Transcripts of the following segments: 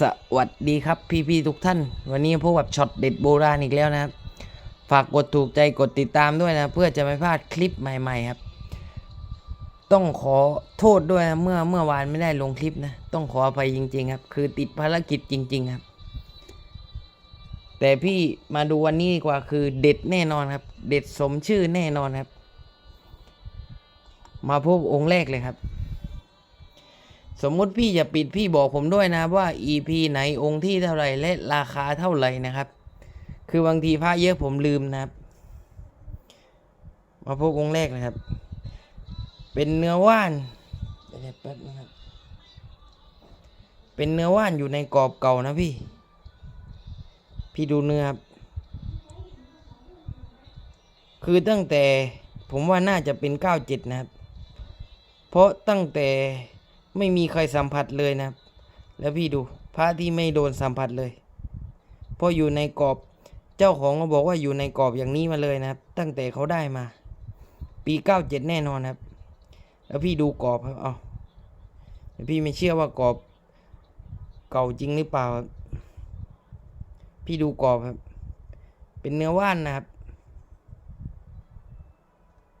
สวัสดีครับพี่ๆทุกท่าน วันนี้พบกับช็อตเด็ดโบราณอีกแล้วนะครับ ฝากกดถูกใจกดติดตามด้วยนะ เพื่อจะไม่พลาดคลิปใหม่ๆครับ ต้องขอโทษด้วยนะเมื่อเมื่อวานไม่ได้ลงคลิปนะ ต้องขออภัยจริง ๆ ครับ คือติดภารกิจจริง ๆ ครับ แต่พี่มาดูวันนี้ดีกว่าคือเด็ดแน่นอนครับ เด็ดสมชื่อแน่นอนครับ มาพบองค์แรกเลยครับ สมมุติพี่จะปิดพี่บอกผมด้วยนะว่า EP ไหนองค์ที่เท่าไหร่และราคาเท่าไหร่นะครับ คือบางทีพระเยอะผมลืมนะครับ มาพบองค์แรกนะครับ เป็นเนื้อว่านเดี๋ยวแป๊บนะครับ เป็นเนื้อว่านอยู่ในกรอบเก่านะพี่ พี่ดูเนื้อครับ คือตั้งแต่ผมว่าน่าจะเป็น97นะครับ เพราะตั้งแต่ ไม่มีใครสัมผัสเลยนะ แล้วพี่ดูพระที่ไม่โดนสัมผัสเลยเพราะอยู่ในกรอบเจ้าของก็บอกว่าอยู่ในกรอบอย่างนี้มาเลยนะครับ ตั้งแต่เขาได้มา ปี97แน่นอนครับ แล้วพี่ดูกรอบครับเอาพี่ไม่เชื่อว่ากรอบ เก่าจริงหรือเปล่าครับพี่ดูกรอบครับ เป็นเนื้อว่านนะครับ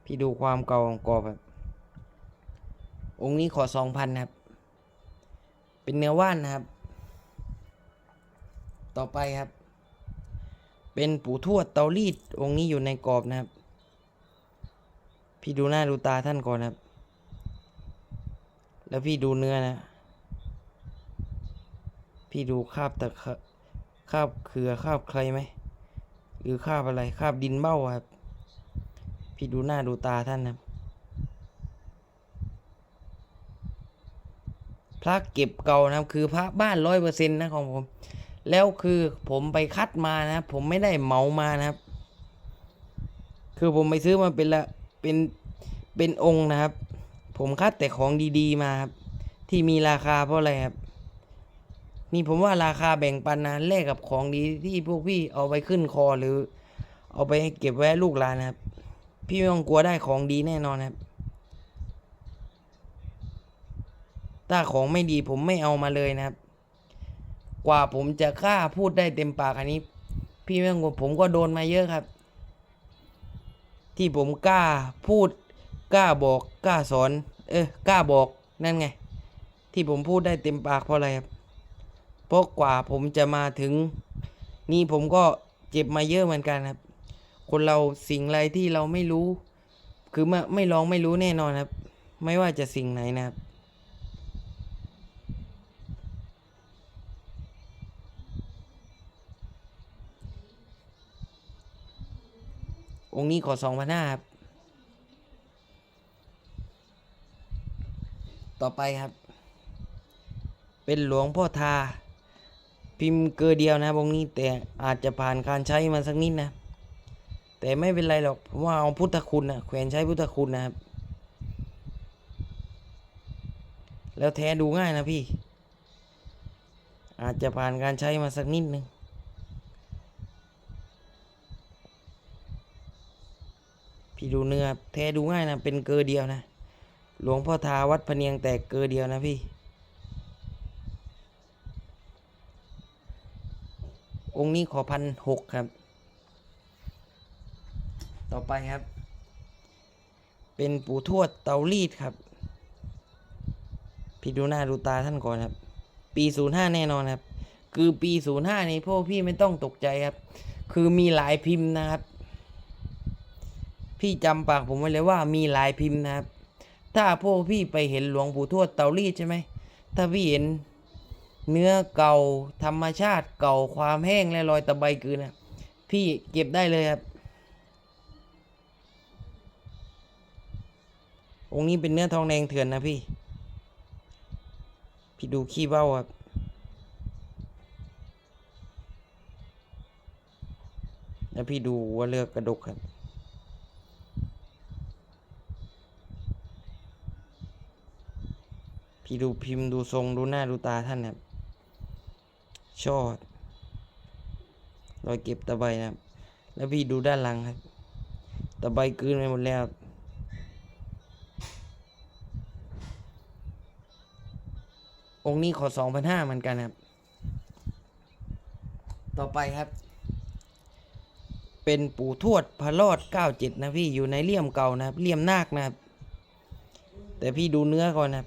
พี่ดูความเก่าของกรอบครับ องค์นี้ขอสองพันครับ เป็นเนื้อว่านนะครับ ต่อไปครับ เป็นปู่ทวดเตารีดองค์นี้อยู่ในกรอบนะครับ พี่ดูหน้าดูตาท่านก่อนครับ แล้วพี่ดูเนื้อนะ พี่ดูคาบตะคาบเขือคาบใครไหมหรือคาบอะไรคาบดินเบ้าครับ พี่ดูหน้าดูตาท่านนะครับ พระเก็บเก่านะครับ คือพระบ้านร้อยเปอร์เซ็นต์นะของผม แล้วคือผมไปคัดมานะผมไม่ได้เหมามานะครับ คือผมไปซื้อมาเป็นละเป็นเป็นองค์นะครับ ผมคัดแต่ของดีๆมาครับ ที่มีราคาเพราะอะไรครับนี่ผมว่าราคาแบ่งปันนะแลกกับของดีที่พวกพี่เอาไปขึ้นคอหรือ เอาไปเก็บไว้ลูกหลานนะครับ พี่ไม่ต้องกลัวได้ของดีแน่นอนครับ ถ้าของไม่ดีผมไม่เอามาเลยนะครับ กว่าผมจะกล้าพูดได้เต็มปากอันนี้ พี่ไม่งผมก็โดนมาเยอะครับ ที่ผมกล้าพูดกล้าบอกกล้าสอน เออกล้าบอกนั่นไง ที่ผมพูดได้เต็มปากเพราะอะไรครับเพราะกว่าผมจะมาถึง นี่ผมก็เจ็บมาเยอะเหมือนกันครับ คนเราสิ่งอะไรที่เราไม่รู้ คือไม่ไม่ลองไม่รู้แน่นอนครับ ไม่ว่าจะสิ่งไหนนะครับ องค์นี้ขอสองพันห้าครับ ต่อไปครับ เป็นหลวงพ่อทา พิมพ์เกลือเดียวนะครับองค์นี้แต่อาจจะผ่านการใช้มาสักนิดนะ แต่ไม่เป็นไรหรอกผมว่าเอาพุทธคุณนะแขวนใช้พุทธคุณนะครับ แล้วแท้ดูง่ายนะพี่ อาจจะผ่านการใช้มาสักนิดนึง พี่ดูเนื้อแท้ดูง่ายนะ เป็นเกลือเดียวนะ หลวงพ่อทาวัดพเนียงแตกเกลือเดียวนะพี่ องค์นี้ขอพันหกครับ ต่อไปครับ เป็นปู่ทวดเตารีดครับ พี่ดูหน้าดูตาท่านก่อนครับ ปีศูนย์ห้าแน่นอนครับ คือปีศูนย์ห้านี้พวกพี่ไม่ต้องตกใจครับ คือมีหลายพิมพ์นะครับ พี่จำปากผมไว้เลยว่ามีหลายพิมพ์นะครับ ถ้าพวกพี่ไปเห็นหลวงปู่ทวดเตารีดใช่ไหม ถ้าพี่เห็นเนื้อเก่าธรรมชาติเก่าความแห้งและรอยตะไบกืนนะพี่เก็บได้เลยครับ องค์นี้เป็นเนื้อทองแดงเถื่อนนะพี่ พี่ดูขี้เบ้าครับแล้วพี่ดูว่าเลือกกระดกครับ พี่ดูพิมพ์ดูทรงดูหน้าดูตาท่านนะครับชอดรอยเก็บตะไบนะครับ แล้วพี่ดูด้านหลังครับ ตะไบกืนไปหมดแล้วองค์นี้ขอสองพันห้าเหมือนกันครับ ต่อไปครับ เป็นปู่ทวดพระรอดเก้าเจ็ดนะพี่อยู่ในเลี่ยมเก่านะครับเลี่ยมนาคนะครับ แต่พี่ดูเนื้อก่อนนะครับ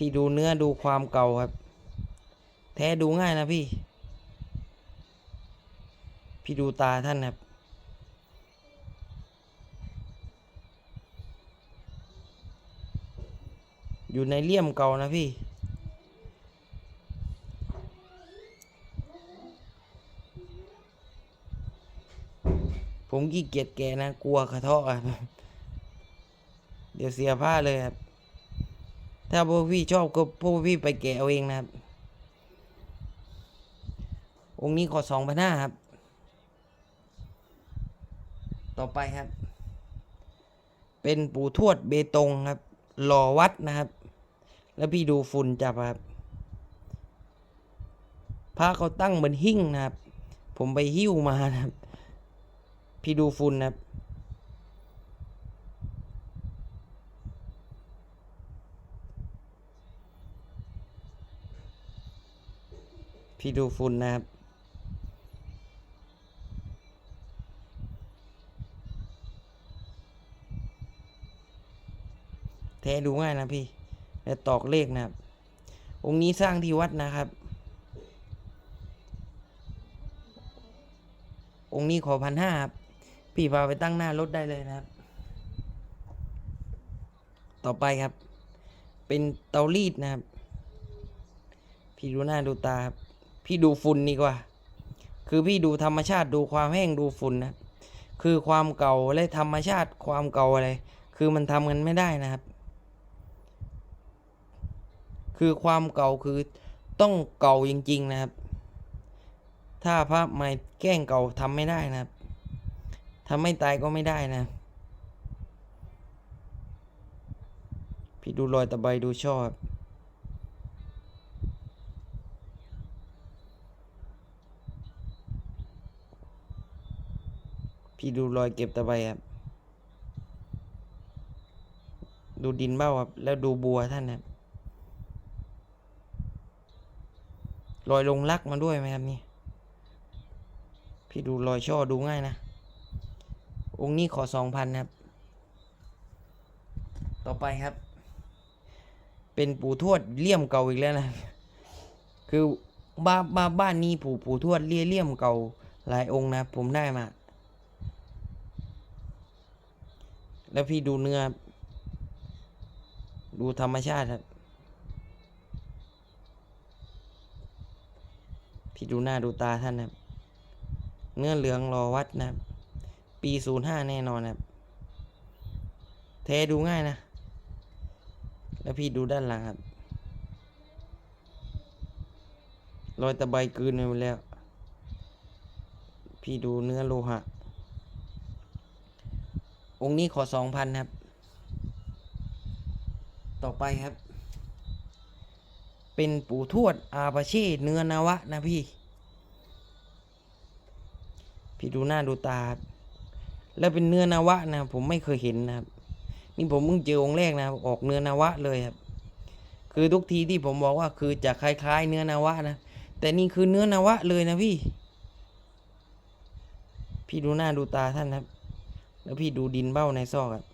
พี่ดูเนื้อดูความเก่าครับ แท้ดูง่ายนะพี่ พี่ดูตาท่านครับ อยู่ในเลี่ยมเก่านะพี่ผมขี้เกียจแกนะ กลัวกระเทาะครับ เดี๋ยวเสียผ้าเลยครับ ถ้าพวกพี่ชอบก็พวกพี่ไปแกะเอาเองนะครับ องค์นี้ขอสองพันห้าครับ ต่อไปครับ เป็นปู่ทวดเบตงครับหล่อวัดนะครับ แล้วพี่ดูฝุ่นจับครับพระเขาตั้งบนหิ้งนะครับ ผมไปหิ้วมานะครับ พี่ดูฝุ่นนะครับ พี่ดูฝุ่นนะครับ แท้ดูง่ายนะพี่และตอกเลขนะครับ องค์นี้สร้างที่วัดนะครับ องค์นี้ขอพันห้าครับ พี่พาไปตั้งหน้ารถได้เลยนะครับ ต่อไปครับ เป็นเตารีดนะครับ พี่ดูหน้าดูตาครับ พี่ดูฝุ่นดีกว่า คือพี่ดูธรรมชาติดูความแห้งดูฝุ่นนะ คือความเก่าและธรรมชาติความเก่าอะไร คือมันทำกันไม่ได้นะครับ คือความเก่าคือต้องเก่าจริง ๆ นะครับ ถ้าพระใหม่แกล้งเก่าทำไม่ได้นะครับทำไม่ตายก็ไม่ได้นะ พี่ดูรอยตะไบดูชอบ พี่ดูรอยเก็บตะไบครับดูดินเบ้าครับ แล้วดูบัวท่านครับรอยลงลักมาด้วยไหมครับนี่พี่ดูรอยช่อดูง่ายนะ องค์นี้ขอสองพันครับ ต่อไปครับ เป็นปู่ทวดเลี่ยมเก่าอีกแล้วนะ คือบ้าบ้าบ้านนี้ปู่ปู่ทวดเลี่ยเลี่ยมเก่าหลายองค์นะ ผมได้มา แล้วพี่ดูเนื้อ ดูธรรมชาติครับ พี่ดูหน้าดูตาท่านนะครับ เนื้อเหลืองรอวัดนะครับ ปีศูนย์ห้าแน่นอนนะครับเทดูง่ายนะ แล้วพี่ดูด้านหลังครับรอยตะไบกืนไปหมดแล้ว พี่ดูเนื้อโลหะ องค์นี้ขอสองพันครับ ต่อไปครับ เป็นปู่ทวดอาปาเช่เนื้อนาวะนะพี่ พี่ดูหน้าดูตา แล้วเป็นเนื้อนาวะนะผมไม่เคยเห็นนะครับ นี่ผมเพิ่งเจอองค์แรกนะออกเนื้อนาวะเลยครับ คือทุกทีที่ผมบอกว่าคือจะคล้ายๆ เนื้อนาวะนะ แต่นี่คือเนื้อนาวะเลยนะพี่ พี่ดูหน้าดูตาท่านครับ แล้วพี่ดูดินเบ้าในซอกครับ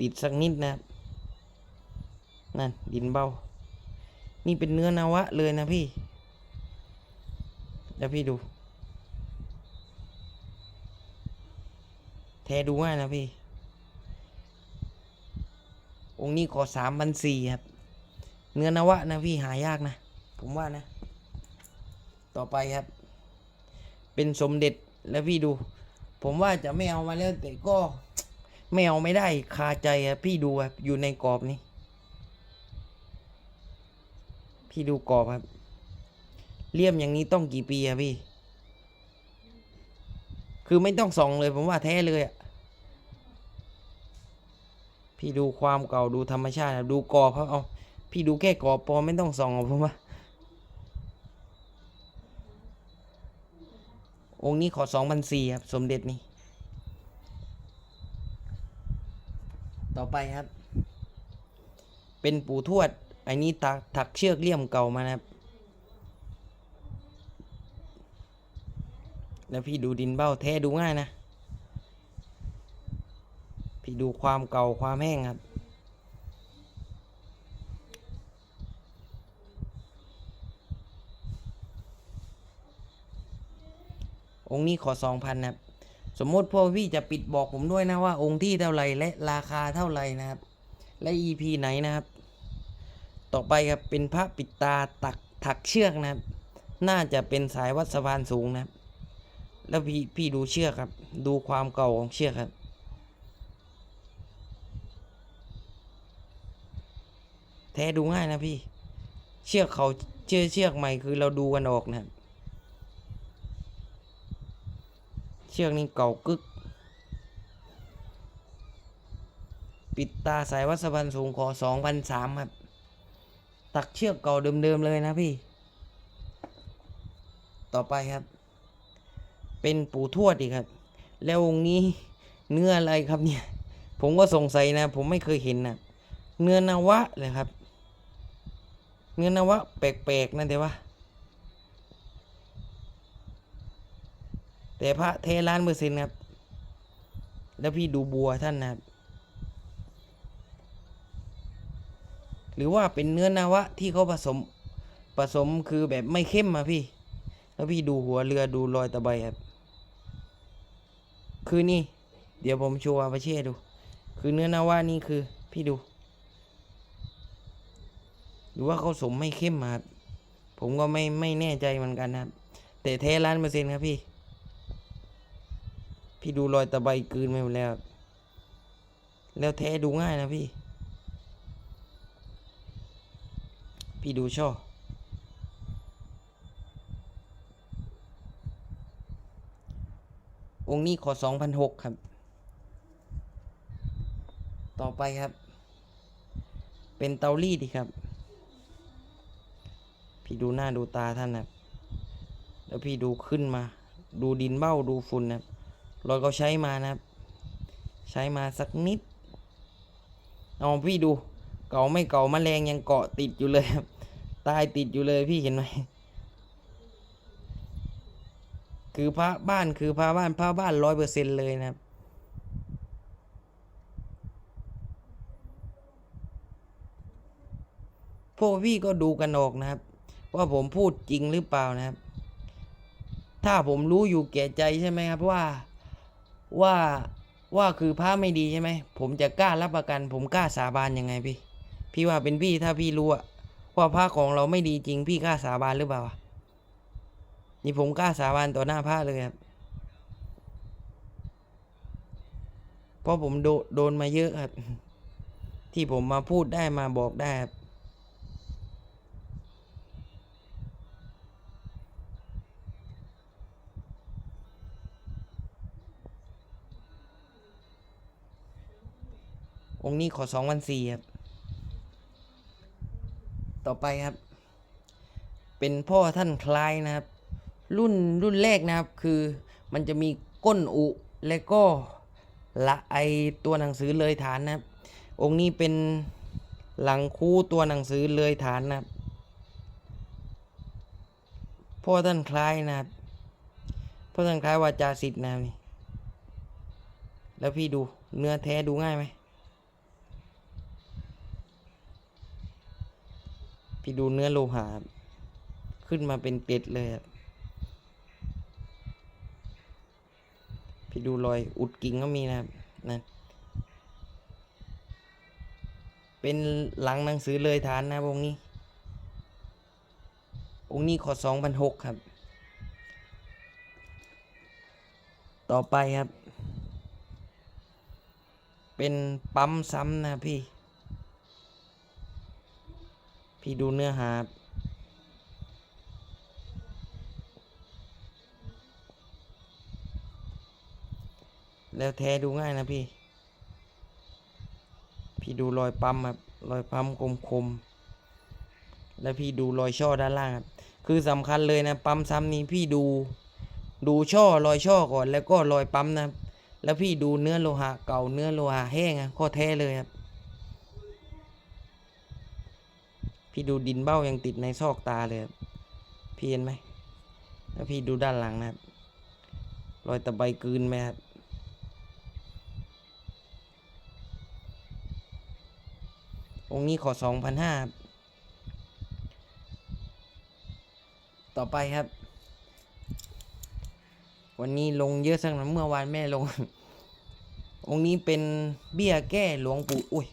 ติดสักนิดนะครับนั่นดินเบ้า นี่เป็นเนื้อนาวะเลยนะพี่แล้วพี่ดู แทดูง่ายนะพี่ องค์นี้ขอสามพันสี่ครับ เนื้อนวะนะพี่หายากนะ ผมว่านะ ต่อไปครับ เป็นสมเด็จแล้วพี่ดู ผมว่าจะไม่เอามาแล้วแต่ก็ไม่เอาไม่ได้คาใจครับพี่ดูครับอยู่ในกรอบนี้ พี่ดูกรอบครับเลี่ยมอย่างนี้ต้องกี่ปีอะพี่ คือไม่ต้องส่องเลยผมว่าแท้เลยอะพี่ดูความเก่าดูธรรมชาติดูกรอบเขาเอาพี่ดูแค่กรอบพอไม่ต้องส่องผมว่า องค์นี้ขอสองพันสี่ครับ สมเด็จนี่ ต่อไปครับ เป็นปู่ทวด อันนี้ตักถักเชือกเลี่ยมเก่ามานะครับ แล้วพี่ดูดินเบ้าแท้ดูง่ายนะ พี่ดูความเก่าความแห้งครับ องค์นี้ขอสองพันนะครับ สมมติพวกพี่จะปิดบอกผมด้วยนะว่าองค์ที่เท่าไรและราคาเท่าไรนะครับ และ EP ไหนนะครับ ต่อไปครับเป็นพระปิดตาตักถักเชือกนะครับ น่าจะเป็นสายวัดสะพานสูงนะครับ แล้วพี่พี่ดูเชือกครับ ดูความเก่าของเชือกครับแท้ดูง่ายนะพี่ เชือกเขาเชือกเชือกใหม่คือเราดูกันออกนะครับ เชือกนี้เก่ากึก ปิดตาสายวัดสพานสูงขอสองพันสามครับ ตักเชือกเก่าเดิมๆเลยนะพี่ ต่อไปครับ เป็นปู่ทวดอีกครับ แล้วองค์นี้เนื้ออะไรครับเนี่ย ผมก็สงสัยนะ ผมไม่เคยเห็นนะเนื้อนาวะเลยครับ เนื้อนาวะแปลกๆนะแต่ว่า แต่พระเทล้านเปอร์เซ็นต์ครับ แล้วพี่ดูบัวท่านนะครับ หรือว่าเป็นเนื้อนาวะที่เขาผสมผสมคือแบบไม่เข้มมาพี่ แล้วพี่ดูหัวเรือดูรอยตะไบครับ คือนี่ เดี๋ยวผมโชว์อาปาเช่ดู คือเนื้อนาวะนี่คือพี่ดู หรือว่าเขาสมไม่เข้มมาครับผมก็ไม่ไม่แน่ใจเหมือนกันนะครับ แต่แท้ล้านเปอร์เซ็นต์ครับพี่ พี่ดูรอยตะไบกืนไปหมดแล้ว แล้วแท้ดูง่ายนะพี่ พี่ดูช่อองค์นี้ขอสองพันหกครับ ต่อไปครับ เป็นเตารีดีครับ พี่ดูหน้าดูตาท่านนะครับ แล้วพี่ดูขึ้นมา ดูดินเบ้าดูฝุ่นนะครับ เขาใช้มานะใช้มาสักนิดเอาพี่ดู เก่าไม่เก่าแมลงยังเกาะติดอยู่เลยครับตายติดอยู่เลยพี่เห็นไหมคือพระบ้านคือพระบ้านพระบ้านร้อยเปอร์เซ็นเลยนะครับพวกพี่ก็ดูกันออกนะครับ ว่าผมพูดจริงหรือเปล่านะครับ ถ้าผมรู้อยู่แก่ใจใช่ไหมครับว่า ว่าว่าคือพระไม่ดีใช่ไหม ผมจะกล้ารับประกัน ผมกล้าสาบานยังไงพี่ พี่ว่าเป็นพี่ถ้าพี่รู้อะว่าพระของเราไม่ดีจริง พี่กล้าสาบานหรือเปล่าอะนี่ผมกล้าสาบานต่อหน้าพระเลยครับ เพราะผมโดโดนมาเยอะครับ ที่ผมมาพูดได้มาบอกได้ครับ องค์นี้ขอสองพันสี่ครับ ต่อไปครับ เป็นพ่อท่านคล้ายนะครับ รุ่นรุ่นแรกนะครับคือมันจะมีก้นอุและก็ละไอตัวหนังสือเลยฐานนะครับ องค์นี้เป็นหลังคู่ตัวหนังสือเลยฐานนะครับพ่อท่านคล้ายนะครับพ่อท่านคล้ายวาจาสิทธิ์นะครับนี่แล้วพี่ดูเนื้อแท้ดูง่ายไหม พี่ดูเนื้อโลหะขึ้นมาเป็นเกล็ดเลยครับพี่ดูรอยอุดกิ่งก็มีนะครับนั่นเป็นหลังหนังสือเลยฐานนะองค์นี้ องค์นี้ขอสองพันหกครับ ต่อไปครับ เป็นปั๊มซ้ำนะพี่ พี่ดูเนื้อหาแล้วแท้ดูง่ายนะพี่ พี่ดูรอยปั๊มครับ รอยปั๊มคมๆแล้วพี่ดูรอยช่อด้านล่างครับ คือสำคัญเลยนะ ปั๊มซ้ำนี้พี่ดู ดูช่อรอยช่อก่อน แล้วก็รอยปั๊มนะ แล้วพี่ดูเนื้อโลหะเก่าเนื้อโลหะแห้งอะข้อแท้เลยครับ พี่ดูดินเบ้ายังติดในซอกตาเลยพี่เห็นไหมแล้วพี่ดูด้านหลังนะครับรอยตะไบกืนไหมครับองค์นี้ขอสองพันห้าต่อไปครับ วันนี้ลงเยอะสักหน่อยเมื่อวานแม่ลง องค์นี้เป็นเบี้ยแก้หลวงปู่อุ้ย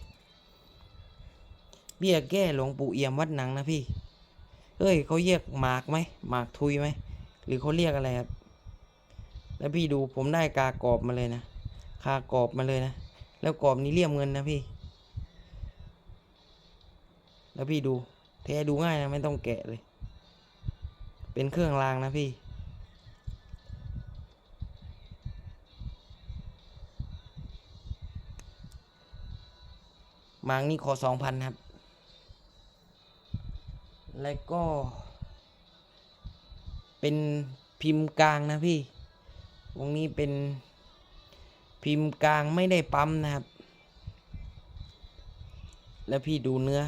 เบี้ยแก้หลวงปู่เอี่ยมวัดหนังนะพี่ เอ้ยเขาเรียกหมากไหมหมากทุยไหมหรือเขาเรียกอะไรครับ แล้วพี่ดูผมได้กากรอบมาเลยนะคากรอบมาเลยนะ แล้วกรอบนี้เลี่ยมเงินนะพี่ แล้วพี่ดูแท้ดูง่ายนะไม่ต้องแกะเลย เป็นเครื่องรางนะพี่มางนี่ขอสองพันครับ แล้วก็ เป็นพิมพ์กลางนะพี่ วงนี้เป็นพิมพ์กลางไม่ได้ปั๊มนะครับ แล้วพี่ดูเนื้อ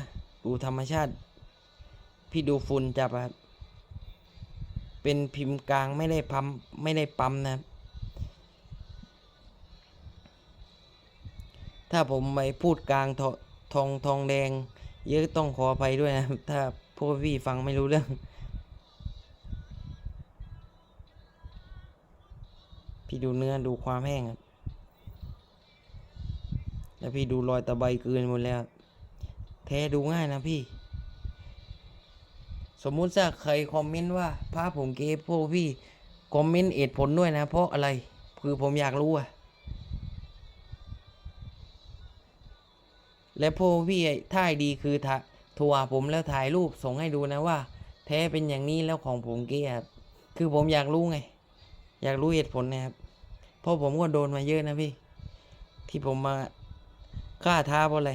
ดูธรรมชาติ พี่ดูฝุ่นจับครับ เป็นพิมพ์กลางไม่ได้พัมไม่ได้ปั๊มนะครับ ถ้าผมไปพูดกลางทอทองทองแดง เยอะต้องขออภัยด้วยนะครับถ้า พวกพี่ฟังไม่รู้เรื่อง พี่ดูเนื้อดูความแห้งครับแล้วพี่ดูรอยตะไบเกินหมดแล้วแท้ดูง่ายนะพี่ สมมุติถ้าใครคอมเมนต์ว่าพระผมเกฟพวกพี่ คอมเมนต์เหตุผลด้วยนะ เพราะอะไร คือผมอยากรู้อะและพวกพี่ท่ายดีคือถ่า โทรหาผมแล้วถ่ายรูปส่งให้ดูนะว่า แท้เป็นอย่างนี้แล้วของผมเกฟคือผมอยากรู้ไง อยากรู้เหตุผลนะครับเพราะผมก็โดนมาเยอะนะพี่ ที่ผมมากล้าท้าเพราะอะไร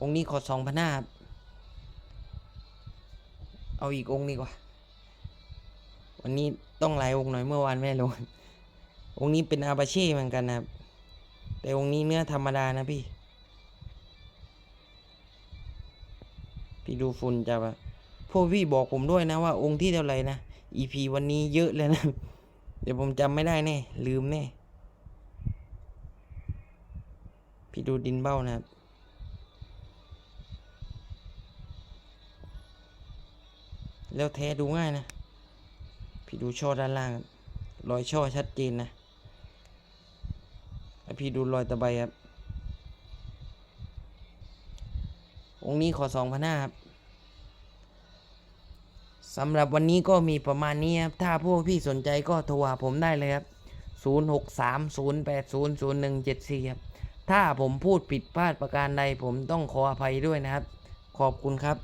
องค์นี้ขอสองพันห้าเอาอีกองค์ดีกว่า วันนี้ต้องหลายองค์หน่อยเมื่อวานไม่ได้ลงองค์นี้เป็นอาบาเช่เหมือนกันนะครับ แต่องค์นี้เนื้อธรรมดานะพี่ พี่ดูฝุ่นจับอะพวกพี่บอกผมด้วยนะว่าองค์ที่เท่าไหร่นะ EP วันนี้เยอะเลยนะ เดี๋ยวผมจำไม่ได้แน่ ลืมแน่ พี่ดูดินเบ้านะครับแล้วแท้ดูง่ายนะ พี่ดูช่อด้านล่าง รอยช่อชัดเจนนะ แล้พี่ดูรอยตะไบครับ องค์นี้ขอสองพันห้าครับสำหรับวันนี้ก็มีประมาณนี้ครับ ถ้าพวกพี่สนใจก็โทรหาผมได้เลยครับ 0 6 3 0 8 0 0 1 7 4 ครับ ถ้าผมพูดผิดพลาดประการใดผมต้องขออภัยด้วยนะครับ ขอบคุณครับ